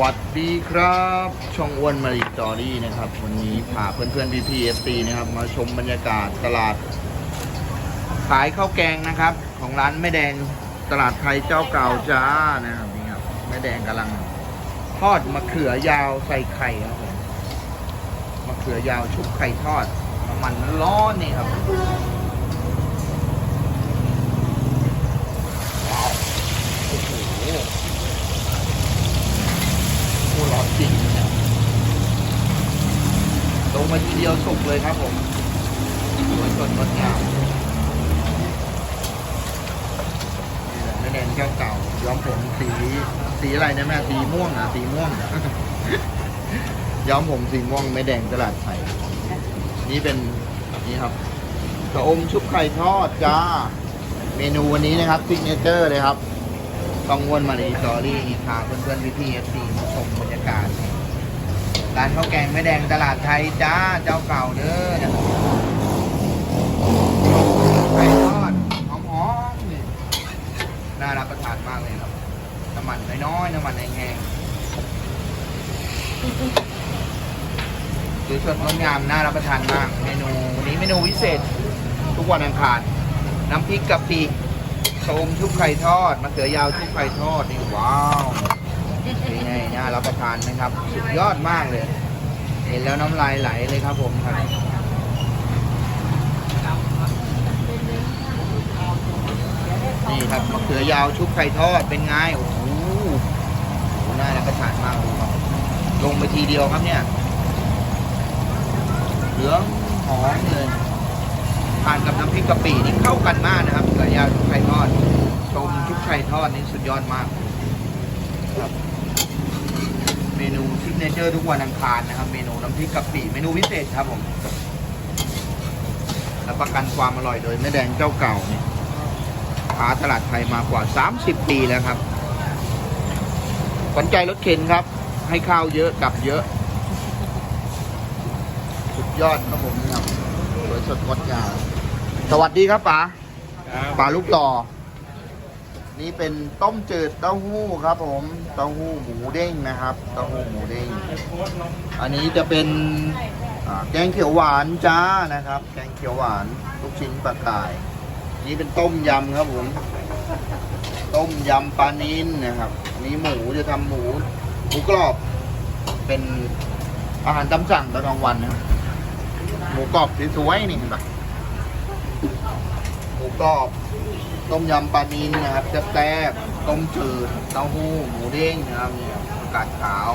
วัสดีครับ ช่องอ้วนมาริจอรี่นะครับ วันนี้พาเพื่อนๆพี่พีเอฟซีนะครับ มาชมบรรยากาศตลาด ขายข้าวแกงนะครับ ของร้านแม่แดงตลาดไทยเจ้าเก่าจ้านะครับนี่ครับแม่แดงกำลังทอดมะเขือยาวใส่ไข่ครับผมมะเขือยาวชุบไข่ทอดน้ำมันร้อนนี่ครับว้าวโอ้โห โอ้ร้อนจริงเนี่ยลง มาทีเดียวสุกเลยครับผมสวยสดงดงามนี่แหละแม่แดงแก้วเก่าย้อมผมสีสีอะไรนะแม่สีม่วงอะสีม่วง ย้อมผมสีม่วงแม่แดงตลาดไทยนี่เป็นนี่ครับกระอมชุบไข่ทอดจ้า เมนูวันนี้นะครับซิกเนเจอร์เลยครับ ต้องวนมารีสอรี่พาเพื่อนๆพี่ๆเอฟซีมาชมบรรยากาศ ร้านข้าวแกงแม่แดงตลาดไทยจ้าเจ้าเก่าเด้อไก่ทอดหอมๆนี่น่ารับประทานมากเลยครับน้ำมันน้อยๆน้ำมันแห้งๆสวยๆงดงามน่ารับประทานมากเมนูวันนี้เมนูพิเศษ ทุกวันอังคารน้ำพริกกะปิชมชุบไข่ทอดมะเขือยาวชุบไข่ทอดนี่ว้าว นไงน่ารับประทานไหมครับ สุดยอดมากเลย เห็นแล้วน้ำลายไหลเลยครับผมครับนี่ครับมะเขือยาวชุบไข่ทอดเป็นไงโอ้โหหน่ารับประทานมากครับลงไปทีเดียวครับเนี่ย เหลืองหอมเลยทานกับน้ำพริกกะปินี่เข้ากันมากนะครับเกลือยาวชุบไข่ทอดชมชุบไข่ทอดนี่สุดยอดมากครับ มนูซิกเนเจอร์ทุกวันอังคารนะครับ เมนูน้ำพริกกะปิเมนูพิเศษครับผมรับประกันความอร่อยโดยแม่แดงเจ้าเก่านี่ค้าตลาดไทยมากว่า 30 ปีแล้วครับขวัญใจรถเข็นครับ ให้ข้าวเยอะกลับเยอะ สุดยอดครับผมนี่ครับสวยสดงดงามสวัสดีครับป๋าป๋าลูกต่อ นี่เป็นต้มจืดเต้าหู้ครับผมเต้าหู้หมูเด้งนะครับเต้าหู้หมูเด้ง อันนี้จะเป็นอ่าแกงเขียวหวานจ้านะครับ แกงเขียวหวานลูกชิ้นปลากาย นี่เป็นต้มยำครับผมต้มยำปลานินนะครับนนี้หมูจะทำหมูหมูกรอบ เป็นอาหารตามสั่งตอนกลางวันนะครับหมูกรอบสวยๆนี่เห็นปะ มูกรอบ ต้มยำปลานินนะครับแซ่บๆต้มจืดเต้าหู้หมูเด้งนะครับเนี่ผักาดขาว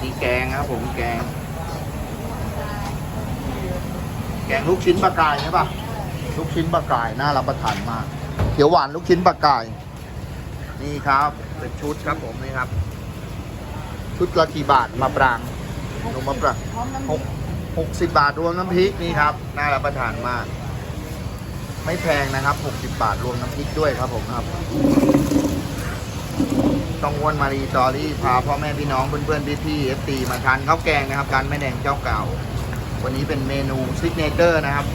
นี่แกงครับผมแกง แกงลูกชิ้นปลากายใช่ปะลูกชิ้นปลากายน่ารับประทานมากเขียวหวานลูกชิ้นปลากาย นี่ครับ เป็นชุดครับผมนี่ครับ ชุดละกี่บาทมาปรางลงมาปรางหกหกสิบบาทรวมน้ำพริกนี่ครับ น่ารับประทานมาก ไม่แพงนะครับ 60 บาทรวมน้ำพริกด้วยครับผมครับ ต้องวนมารีจอรี่พาพ่อแม่พี่น้องเพื่อนๆพี่ๆเอฟตีมาทานข้าวแกงนะครับร้านแม่แดงเจ้าเก่า วันนี้เป็นเมนูซิกเนเจอร์นะครับ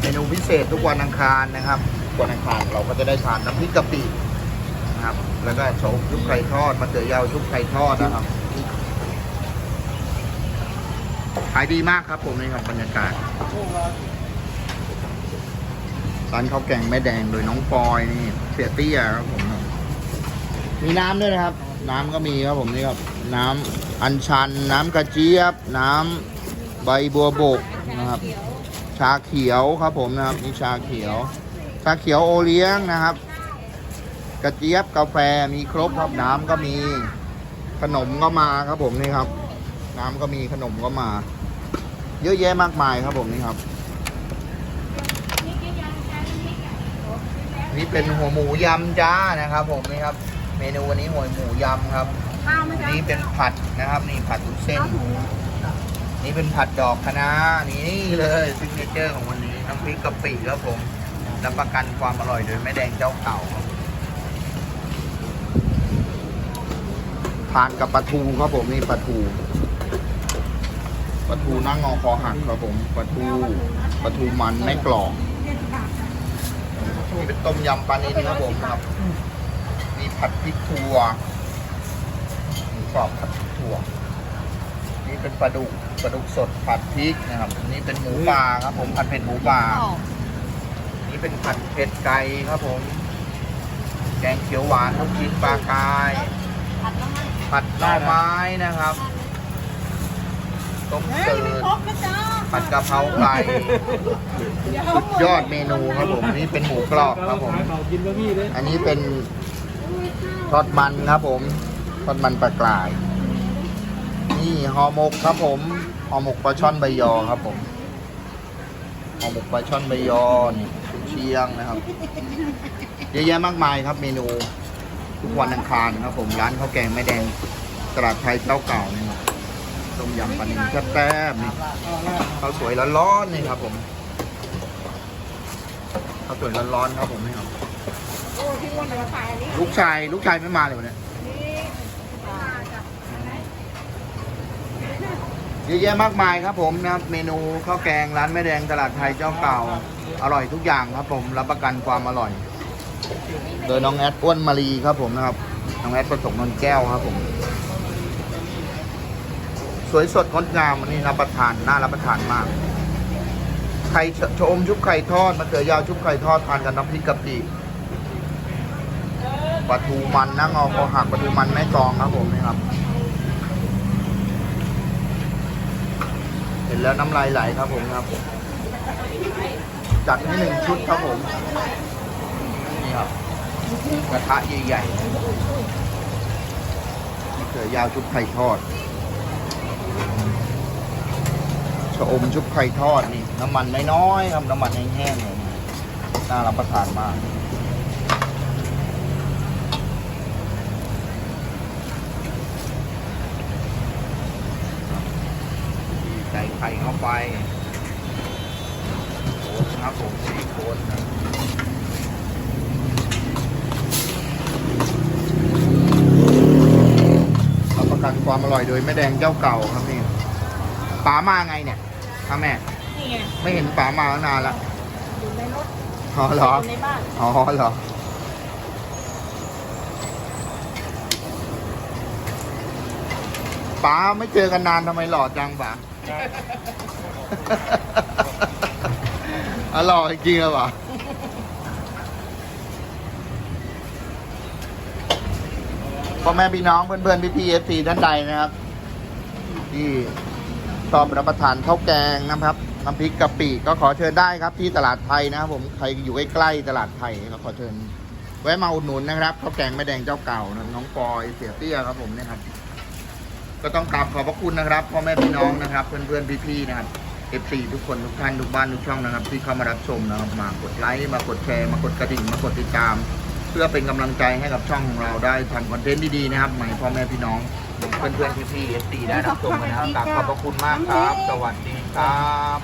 เมนูพิเศษทุกวันอังคารนะครับวันอังคารเราก็จะได้ทานน้ำพริกกะปินะครับ แล้วก็โชว์ชุบไข่ทอดมะเขือยาวชุบไข่ทอดนะครับขายดีมากครับผมนี่ครับบรรยากาศ ร้านข้าวแกงแม่แดงโดยน้องปอยนี่เสียเตี้ยครับผมมีน้ำด้วยนะครับ น้ำก็มีครับผมนี่ครับ น้ำอัญชัน น้ำกระเจี๊ยบ น้ำใบบัวบกนะครับ ชาเขียวครับผมนะครับนี่ชาเขียว ชาเขียวโอเลี้ยงนะครับ กระเจี๊ยบกาแฟมีครบครับน้ำก็มีขนมก็มาครับผมนี่ครับ น้ำก็มีขนมก็มา เยอะแยะมากมายครับผมนี่ครับ นี่เป็นหัวหมูยำจ้านะครับ ผมนี่ครับ เมนูวันนี้หัวหมูยำครับ ข้าวไหมคะนี่เป็นผัดนะครับ นี่ผัดทุกเส้น นี่เป็นผัดดอกคะน้านี่เลยซิกเนเจอร์ของวันนี้น้ำพริกกะปิครับผมรับประกันความอร่อยโดยแม่แดงเจ้าเก่าครับทานกับปลาทูครับผมนี่ปลาทูปลาทูนั่งงอคอหักครับผมปลาทูปลาทูมันไม่กรอบ นี่เป็นต้มยำปลานิลครับผมครับ มีผัดพริกทัวรอบผัดถั่ว นี่เป็นปลาดุกปลาดุกสดผัดพริกนะครับนี่เป็นหมูป่าครับผมผัดเผ็ดหมูป่านี่เป็นผัดเผ็ดไก่ครับผม แกงเขียวหวานลูกชิ้นปลากายผัดน้ำมันผัดหน่อไม้นะครับต้มเฮ้ยเติไม่ร์ดครบนะจ๊ะ ผัดกะเพราไก่สุดยอดเมนูครับผมนี่เป็นหมูกรอบครับผม อันนี้เป็นทอดมันครับผมทอดมันปลากราย นี่ห่อหมกครับผมห่อหมกปลาช่อนใบยอครับผมห่อหมกปลาช่อนใบยอนี่เชียงนะครับเยอะแยะมากมายครับเมนู ทุกวันอังคารครับผมร้านข้าวแกงแม่แดงตลาดไทยเจ้าเก่านี่ ต้มยำปลานิลแซ่บๆนี่ข้าวสวยร้อนๆนี่ครับผมข้าวสวยร้อนๆครับผมนี่ครับโอ้พี่อ้วนมาขายอันนี้ลูกชายลูกชายไม่มาเลยวันเนี้ยนี่มาจ้ะเยอะแยะมากมายครับผมนะครับเมนูข้าวแกงร้านแม่แดงตลาดไทยเจ้าเก่าอร่อยทุกอย่างครับผมรับประกันความอร่อย โดยน้องแอดอ้วนมารีครับผมนะครับน้องแอดประสงค์นนท์แก้วครับผม สวยสดงดงามวันนี้รับประทานน่ารับประทานมาก ไข่ชะอมชุบไข่ทอดมะเขือยาวชุบไข่ทอดทานกับน้ำพริกกะปิปลาทูมันนะงอคอหักปลาทูมันแม่กองครับผมนี่ครับ เห็นแล้วน้ำลายไหลครับผมครับ จัดให้หนึ่งชุดครับผม นี่ครับกระทะใหญ่ๆมะเขือยาวชุบไข่ทอด ชะอมชุบไข่ทอดนี่ น้ำมันน้อยๆครับน้ำมันแห้งๆเลยนะน่ารับประทานมากใส่ไข่เข้าไปโคนครับผมสี่โคนนะรับประกันความอร่อยโดยแม่แดงเจ้าเก่าครับนี่ป๋ามาไงเนี่ย ครับแม่ นี่ไงไม่เห็นป๋ามาตั้งนานละอยู่ในรถอ๋อเหรออยู่ในบ้านอ๋อเหรอ ป๋าไม่เจอกันนานทำไมหล่อจังป๋าอ๋อหล่อจริงๆอะป๋าพ่อแม่พี่น้องเพื่อนๆพี่ๆเอฟซีท่านใดนะครับ ที่ ชอบรับประทานข้าวแกงนะครับน้ำพริกกะปิก็ขอเชิญได้ครับที่ตลาดไทยนะครับผมใครอยู่ใกล้ๆตลาดไทยก็ขอเชิญแวะมาอุดหนุนนะครับข้าวแกงแม่แดงเจ้าเก่าน้องปอยเสียเตี้ยครับผมนะครับก็ต้องกราบขอบพระคุณนะครับพ่อแม่พี่น้องนะครับ เพื่อนๆพี่ๆนะครับ F4 ทุกคนทุกท่านทุกบ้านทุกช่องนะครับ ที่เข้ามารับชมนะครับมากดไลค์มากดแชร์มากดกระดิ่งมากดติดตาม เพื่อเป็นกำลังใจให้กับช่องของเราได้ทำคอนเทนต์ดีๆนะครับใหม่พ่อแม่พี่น้อง เพื่อนๆพี่ๆ F4 ได้รับชมกันนะครับกราบขอบพระคุณมากครับ สวัสดีครับ